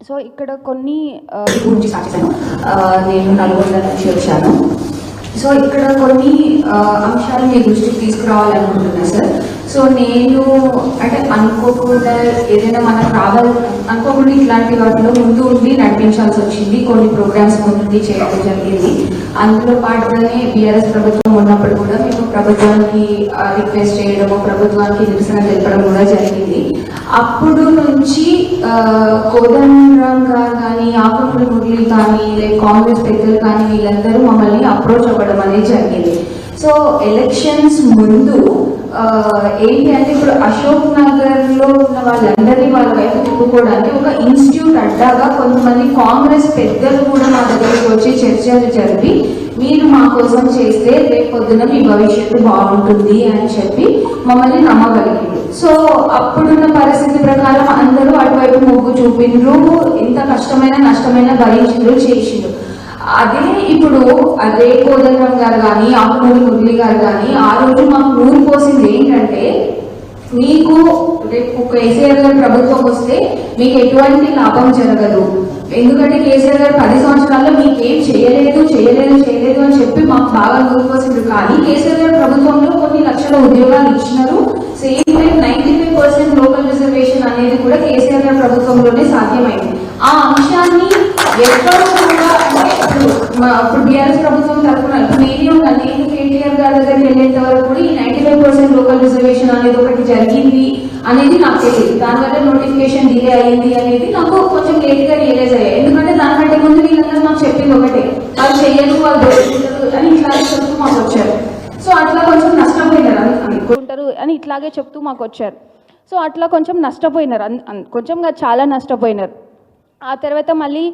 So ఇక్కడ కొన్ని ఆ, గురించి స్టార్ట్ నేను నల్గొండ నుంచి వచ్చాను. సో ఇక్కడ కొన్ని అంశాలు మీ దృష్టికి తీసుకురావాలనుకుంటున్నా సార్. సో నేను అంటే అనుకోకుండా ఏదైనా మనకు రావాలి అనుకోకుండా ఇట్లాంటి వాటిలో ముందు ఉండి నడిపించాల్సి వచ్చింది. కొన్ని ప్రోగ్రామ్స్ ముందుండి చేయడం జరిగింది. అందులో పాటుగానే బీఆర్ఎస్ ప్రభుత్వం ఉన్నప్పుడు కూడా మేము ప్రభుత్వానికి రిక్వెస్ట్ చేయడము ప్రభుత్వానికి నిరసన తెలపడం కూడా జరిగింది. అప్పుడు నుంచి కోదండరామ్ గారు కానీ ఆకుపూడి మురళి కానీ లేక కాంగ్రెస్ పెద్దలు కానీ వీళ్ళందరూ మమ్మల్ని అప్రోచ్ అవ్వడం అనేది జరిగింది. సో ఎలక్షన్స్ ముందు ఏంటి అంటే ఇప్పుడు అశోక్ నగర్లో ఉన్న వాళ్ళందరినీ వాళ్ళ వైపు తిప్పుకోవడానికి ఒక ఇన్స్టిట్యూట్ అడ్డాగా కొంతమంది కాంగ్రెస్ పెద్దలు కూడా మా దగ్గరికి వచ్చి చర్చలు జరిపి మీరు మా కోసం చేస్తే రేపు పొద్దున మీ భవిష్యత్తు బాగుంటుంది అని చెప్పి మమ్మల్ని నమ్మగలిగింది. సో అప్పుడున్న పరిస్థితి ప్రకారం అందరూ అటువైపు మొగ్గు చూపిండ్రు ఎంత కష్టమైన నష్టమైన భరించిండ్రు చేసిండ్రు. అదే ఇప్పుడు అదే కోదండరాం గారు కానీ ఆకుమూరి మురళి గారు కానీ ఆ రోజు మాకు నూరు పోసింది ఏంటంటే మీకు రేపు కేసీఆర్ గారు ప్రభుత్వం వస్తే మీకు ఎటువంటి లాభం జరగదు. ఎందుకంటే కేసీఆర్ గారు పది సంవత్సరాల్లో మీకేం చేయలేదు చేయలేదు చేయలేదు అని చెప్పి మాకు బాగా నూరుకోసిండ్రు కానీ కేసీఆర్ గారు ప్రభుత్వంలో కొన్ని లక్షల ఉద్యోగాలు ఇచ్చినారు. Same time ninety five percent local reservation అనేది కూడా కేసీఆర్ గారి ప్రభుత్వంలోనే సాధ్యమైంది. ఆ అంశాన్ని ఎక్కడో కూడా అంటే ఇప్పుడు బీఆర్ఎస్ ప్రభుత్వం తరఫున మీడియం నేనే ఉన్నాను నేను కేటీఆర్ గారి దగ్గరికి వెళ్ళేంత వరకు కూడా ఈ ninety five percent local reservation అనేది ఒకటి జరిగింది అనేది నాకు తెలియదు. దానివల్ల నోటిఫికేషన్ డిలే అయింది అనేది రియలైజ్ అయ్యాయి ఎందుకంటే దానికంటే ముందు వీళ్ళందరూ నాకు చెప్పింది ఒకటే. వాళ్ళు చెయ్యరు వాళ్ళు అని ఇట్లా చెప్తూ మాకు వచ్చారు. సో అట్లా కొంచెం నష్టపోయినారు అని ఉంటారు అని ఇట్లాగే చెప్తూ మాకు వచ్చారు. సో అట్లా కొంచెం నష్టపోయినారు. కొంచెం చాలా నష్టపోయినారు. ఆ తర్వాత మళ్ళీ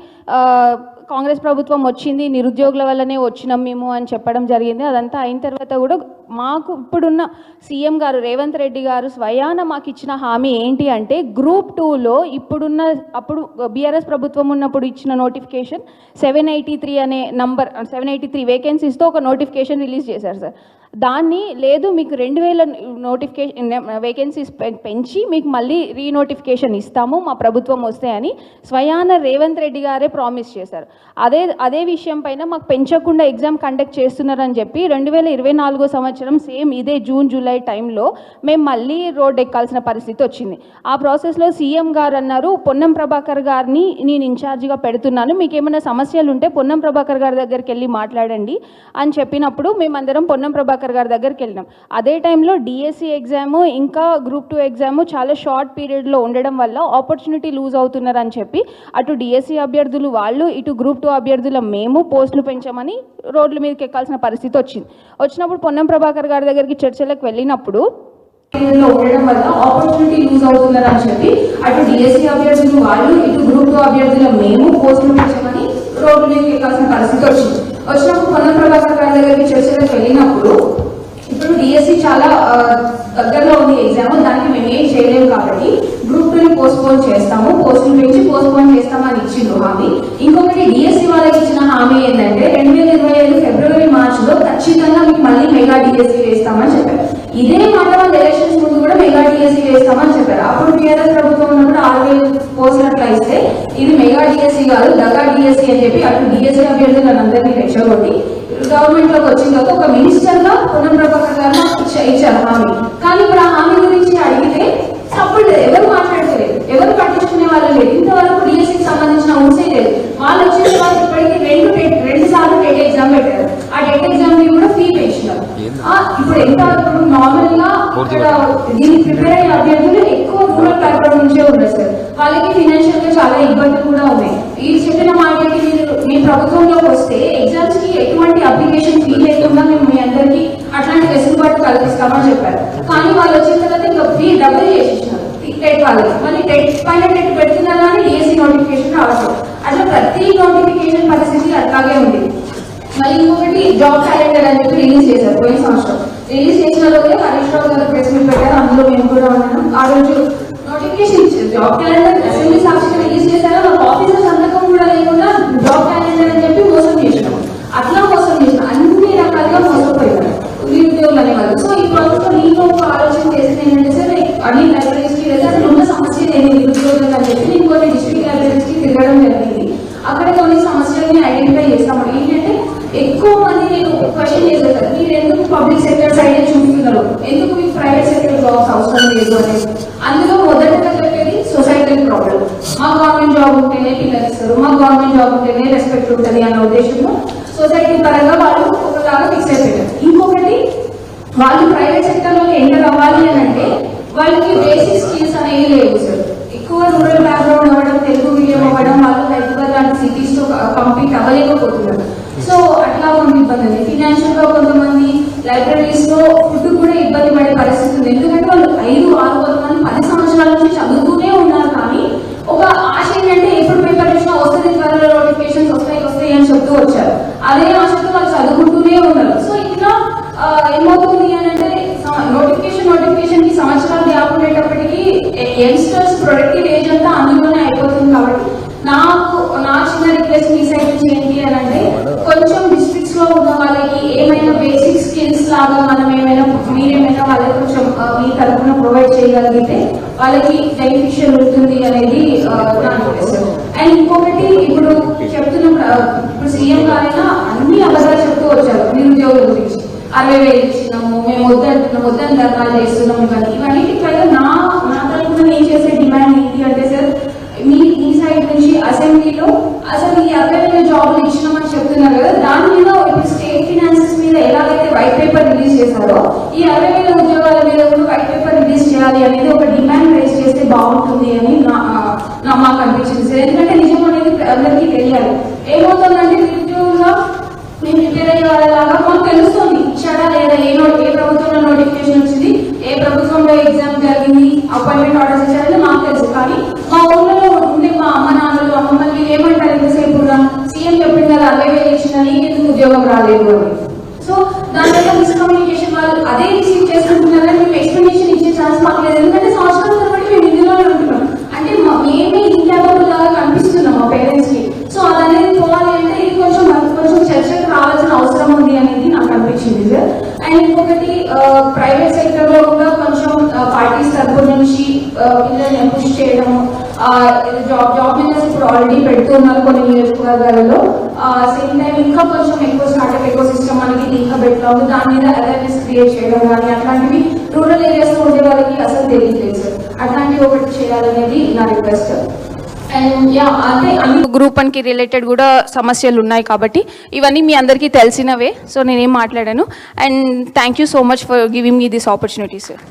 కాంగ్రెస్ ప్రభుత్వం వచ్చింది నిరుద్యోగుల వల్లనే వచ్చినాం మేము అని చెప్పడం జరిగింది. అదంతా అయిన తర్వాత కూడా మాకు ఇప్పుడున్న సీఎం గారు రేవంత్ రెడ్డి గారు స్వయాన మాకు ఇచ్చిన హామీ ఏంటి అంటే గ్రూప్ టూలో ఇప్పుడున్న అప్పుడు బీఆర్ఎస్ ప్రభుత్వం ఉన్నప్పుడు ఇచ్చిన నోటిఫికేషన్ సెవెన్ ఎయిటీ త్రీ అనే నంబర్ సెవెన్ ఎయిటీ త్రీ వేకెన్సీస్తో ఒక నోటిఫికేషన్ రిలీజ్ చేశారు సార్. దాన్ని లేదు మీకు రెండు వేల నోటిఫికేషన్ వేకెన్సీస్ పెంచి మీకు మళ్ళీ రీనోటిఫికేషన్ ఇస్తాము మా ప్రభుత్వం వస్తే అని స్వయాన రేవంత్ రెడ్డి గారే ప్రామిస్ చేశారు. అదే అదే విషయం పైన మాకు పెంచకుండా ఎగ్జామ్ కండక్ట్ చేస్తున్నారని చెప్పి రెండు వేల ఇరవై నాలుగో సంవత్సరం సేమ్ ఇదే జూన్ జూలై టైంలో మేము మళ్ళీ రోడ్ ఎక్కాల్సిన పరిస్థితి వచ్చింది. ఆ ప్రాసెస్లో సీఎం గారు అన్నారు పొన్నం ప్రభాకర్ గారిని నేను ఇన్ఛార్జిగా పెడుతున్నాను మీకు ఏమైనా సమస్యలు ఉంటే పొన్నం ప్రభాకర్ గారి దగ్గరికి వెళ్ళి మాట్లాడండి అని చెప్పినప్పుడు మేమందరం పొన్నం ప్రభాకర్ గారి దగ్గరికి వెళ్ళినాం. అదే టైంలో డిఎస్సి ఎగ్జామ్ ఇంకా గ్రూప్ టూ ఎగ్జామ్ చాలా షార్ట్ పీరియడ్లో ఉండడం వల్ల ఆపర్చునిటీ లూజ్ అవుతున్నారని చెప్పి అటు డిఎస్సి అభ్యర్థులు వాళ్ళు ఇటు గ్రూప్ టూ అభ్యర్థుల మేము పోస్టులు పెంచామని రోడ్ల మీదకి ఎక్కాల్సిన పరిస్థితి వచ్చింది. వచ్చినప్పుడు పొన్నం ప్రభాకర్ గారి దగ్గరికి చర్చలకు వెళ్ళినప్పుడు ఉండడం వల్ల ఆపర్చునిటీ అని చెప్పి అటు డిఎస్సీ అభ్యర్థులు వాళ్ళు ఇటు గ్రూప్ టూ అభ్యర్థుల మేము పోస్టులు పెంచమని రోడ్డు మీద ఎక్కాల్సిన పరిస్థితి వచ్చింది. వచ్చినప్పుడు పొన్నం ప్రభాకర్ గారి దగ్గరికి చర్చలకు వెళ్ళినప్పుడు ఇప్పుడు డిఎస్సి చాలా దగ్గరలో ఉంది ఎగ్జామ్ దానికి మేము ఏం చేయలేము కాబట్టి గ్రూప్ టూని పోస్ట్పోన్ చేస్తాము. పోస్టులు పెంచి పోస్ట్పోన్ చేస్తామని ఇచ్చిండ్రు హామీ. ఇంకొకటి డిఎస్సి వాళ్ళకి ఇచ్చిన హామీ ఏంటంటే రెండు వేల ఇరవై ఐదు ఫిబ్రవరి మార్చిలో ఖచ్చితంగా మీకు మళ్ళీ మెగా డిఎస్సి వేస్తామని చెప్పారు. ఇదే మాట వాళ్ళు ఎలక్షన్స్ ముందు కూడా మెగా డిఎస్సీ వేస్తామని చెప్పారు. అప్పుడు టీఆర్ఎస్ ప్రభుత్వం ఉన్నప్పుడు ఆరు వేలు ఇస్తే ఇది మెగా డిఎస్సి కాదు దగా డిఎస్సి అని చెప్పి అటు డిఎస్సి అభ్యర్థులను అందరినీ రెచ్చగొట్టి గవర్నమెంట్లోకి వచ్చిన తర్వాత ఒక మినిస్టర్గా పొన్నం ప్రభాకర్ గారు ఇచ్చారు హామీ. కానీ ఇప్పుడు ఆ హామీ గురించి అడిగితే సపోర్ట్ ఎవరు మాట్లాడలేదు ఎవరు పట్టించుకునే వాళ్ళు లేదు ఇంతవరకు డిఎస్సికి సంబంధించిన ఊసే లేదు వాళ్ళు వచ్చిన తర్వాత ఇప్పటికి రెండు టెట్ రెండు సార్లు టెట్ ఎగ్జామ్ పెట్టారు ఆ టెట్ ఎగ్జామ్ని కూడా ఫీ పెంచినారు ఆ, ఇప్పుడు ఎంత ఇప్పుడు నార్మల్గా ఇక్కడ దీనికి ప్రిపేర్ అయ్యే అభ్యర్థులు ఎక్కువ రూరల్ బ్యాక్గ్రౌండ్ నుంచే ఉన్నారు సార్ వాళ్ళకి చాలా ఇబ్బంది కూడా ఉన్నాయి. ఈ చెప్పిన మాటకి మీరు మీ ప్రభుత్వంలోకి వస్తే ఎగ్జామ్స్కి ఎటువంటి అప్లికేషన్ ఫీ లేకుండా మేము మీ అందరికి అట్లాంటి వెసులుబాటు కల్పిస్తామని చెప్పారు. కానీ వాళ్ళు వచ్చిన తర్వాత ఇంకా ఫీ డబుల్ చేసేసినారు. టెట్ వాళ్ళకి మళ్ళీ టెట్ పైన టెట్ పెడుతున్నారా అని డిఎస్సీ నోటిఫికేషన్ రావచ్చు అట్లా ప్రతి నోటిఫికేషన్ పరిస్థితి అట్లాగే ఉంది. మళ్ళీ ఇంకొకటి జాబ్ క్యాలెండర్ అని చెప్పి రిలీజ్ చేశారు పోయిన సంవత్సరం. రిలీజ్ చేసిన రోజే హరీష్ రావు గారు ప్రెస్ మీట్ పెట్టారు. అందులో మేము కూడా ఉన్నాం. ఆ రోజు నోటిఫికేషన్ ఇచ్చారు జాబ్ క్యాలెండర్ అసెంబ్లీ సాక్షిగా రిలీజ్ చేశారు ఒక ఆఫీసర్ సంతకం కూడా లేకుండా జాబ్ క్యాలెండర్ అని చెప్పి మోసం చేసినాం అట్లా మోసం చేసిన అన్ని రకాలుగా మోసపోయారు నిరుద్యోగులు అనేవాళ్ళు సో ఈ ప్రాసెస్లో నేను ఒక ఆలోచన చేసింది ఏంటంటే సార్ అన్ని లైబ్రరీస్కి వెళ్తే అసలు ఉన్న సమస్య నేను నిరుద్యోగులు అని చెప్పి నేను కొన్ని డిస్ట్రిక్ట్ లైబ్రరీస్కి తిరగడం అనేది అందులో మొదటగా చెప్పేది సొసైటల్ ప్రాబ్లం మా గవర్నమెంట్ జాబ్ ఉంటేనే పిల్లలు ఇస్తారు మా గవర్నమెంట్ జాబ్ ఉంటేనే రెస్పెక్ట్ ఉంటుంది అన్న ఉద్దేశంలో సొసైటీ పరంగా వాళ్ళు ఒకలాగా ఫిక్స్ అయిపోయారు. ఇంకొకటి వాళ్ళు ప్రైవేట్ సెక్టర్లోకి ఎంటర్ అవ్వాలి అని అంటే వాళ్ళకి బేసిక్ స్కిల్స్ అనేవి లేవు సార్. ఎక్కువ రూరల్ బ్యాక్గ్రౌండ్ అవ్వడం తెలుగు మీడియం అవ్వడం వాళ్ళు హైదరాబాద్ లాంటి సిటీస్తో కంప్లీట్ అవ్వలేకపోతున్నారు. సో అట్లా కొన్ని ఇబ్బంది ఉంది. ఫినాన్షియల్గా కొంతమంది లైబ్రరీస్లో ఫుడ్ కూడా ఇబ్బంది పడే పరిస్థితి ఉంది. ఎందుకంటే వాళ్ళు ఐదు ఆరు కొంతమంది పది సంవత్సరాల నుంచి చదువుతూ ఉన్నారు కానీ ఒక ఆశ ఏంటంటే ఎప్పుడు పేపర్ ఇచ్చినా వస్తుంది త్వరలో నోటిఫికేషన్స్ వస్తాయి వస్తాయి అని చెప్తూ వచ్చారు అదే ఆశతో వాళ్ళు చదువుకుంటూనే ఉన్నారు సో ఇట్లా ఆ, ఏమవుతుంది అని అంటే నోటిఫికేషన్ నోటిఫికేషన్కి సంవత్సరాలు గ్యాప్ ఉండేటప్పటికి యంగ్స్టర్స్ ప్రొడక్టివ్ ఏజ్ అంతా అందులోనే అయిపోతుంది కాబట్టి నాకు నా చిన్న రిక్వెస్ట్ మీ సైడ్ నుంచి ఏంటి అని అంటే కొంచెం డిస్ట్రిక్ట్స్లో ఉన్న వాళ్ళకి ఏమైనా బేసిక్ స్కిల్స్ లాగా మనం ఏమైనా మీరేమైనా వాళ్ళకి కొంచెం మీ తరఫున ప్రొవైడ్ చేయగలిగితే వాళ్ళకి బెనిఫిషియల్ ఉంటుంది అనేది నా అండ్ ఇంకొకటి ఇప్పుడు చెప్తున్న ఇప్పుడు సీఎం గారైనా అన్ని అబద్ధాలు చెప్తూ వచ్చారు. నిరుద్యోగుల గురించి. అరవై వేలు ఇచ్చినాము మేము వద్దంటున్నాం వద్దని ధర్నాలు చేస్తున్నాము కానీ ఇవన్నీ పైగా నా నా తరఫున నేను చేసే డిమాండ్ ఏంటి అంటే సార్ మీ ఈ సైడ్ నుంచి అసెంబ్లీలో అసలు ఈ అరవై వేల జాబ్లు ఇచ్చినామని చెప్తున్నారు కదా దాని మీద ఇప్పుడు స్టేట్ మీద ఎలాగైతే వైట్ పేపర్ రిలీజ్ చేశారో ఈ అరవై వేల ఉద్యోగాల మీద కూడా వైట్ పేపర్ రిలీజ్ చేయాలి అనేది ఒక డిమాండ్ రేస్ చేస్తే బాగుంటుంది అని నా మాకు అనిపించింది సార్. ఎందుకంటే నిజం అనేది అందరికీ తెలియాలి. ఏమవుతుందంటే నిరుద్యోగులుగా మేము ప్రిపేర్ అయ్యే వాళ్ళలాగా మాకు తెలుస్తుంది. ఇచ్చాడా లేదా? ఏ ఏ ప్రభుత్వంలో నోటిఫికేషన్ వచ్చింది? ఏ ప్రభుత్వంలో ఎగ్జామ్ జరిగింది? అపాయింట్మెంట్ ఆర్డర్స్ ఇచ్చారని మాకు తెలుసు. కానీ మా ఊళ్ళో ఉండే మా అమ్మ నాన్నలు అమ్మమ్మలు ఏమంటారు ఎంతసేపు సీఎం చెప్పింది కదా అరవై వేలు ఇచ్చిన నీకెందుకు ఉద్యోగం రాలేదు అని. సో దాని వల్ల మిస్కమ్యూనికేషన్ వాళ్ళు అదే రిసీవ్ చేసుకుంటున్నారని మేము ఎక్స్ప్లెనేషన్ ఇచ్చే ఛాన్స్ మాకు లేదు. ఎందుకంటే సంవత్సరాల తరబడి మేము ఇందులోనే ఉంటున్నాం. అంటే మా- మేమే ఇన్కాపబుల్ లాగా కనిపిస్తున్నాం మా పేరెంట్స్కి. సో అదనేది పోవాలి అంటే ఇది కొంచెం మనకు కొంచెం చర్చకు రావాల్సిన అవసరం ఉంది అనేది నాకు అనిపించింది సార్. అండ్ ఇంకొకటి ప్రైవేట్ సెక్టర్లో కూడా కొంచెం పార్టీస్ తరపు నుంచి పిల్లల్ని పుష్ చేయడము జాబ్ జాబ్ మేళస్ ఇప్పుడు ఆల్రెడీ పెడుతున్నారు కొన్ని నియోజకవర్గాలలో సేమ్ టైం ఇంకా కొంచెం ఎక్కువ స్టార్ట్అప్ ఎక్కువ సిస్టమ్ అనేది ఇంకా బెటర్ ఉంది దాని మీద అవేర్నెస్ క్రియేట్ చేయడం కానీ అట్లాంటివి రూరల్ ఏరియాస్లో ఉండే వాళ్ళకి అసలు తెలియట్లేదు సార్. అట్లాంటివి ఒకటి చేయాలనేది నా రిక్వెస్ట్ గ్రూప్ వన్కి రిలేటెడ్ కూడా సమస్యలు ఉన్నాయి కాబట్టి ఇవన్నీ మీ అందరికీ తెలిసినవే. సో నేనేం మాట్లాడాను. And thank you so much for giving me this opportunity sir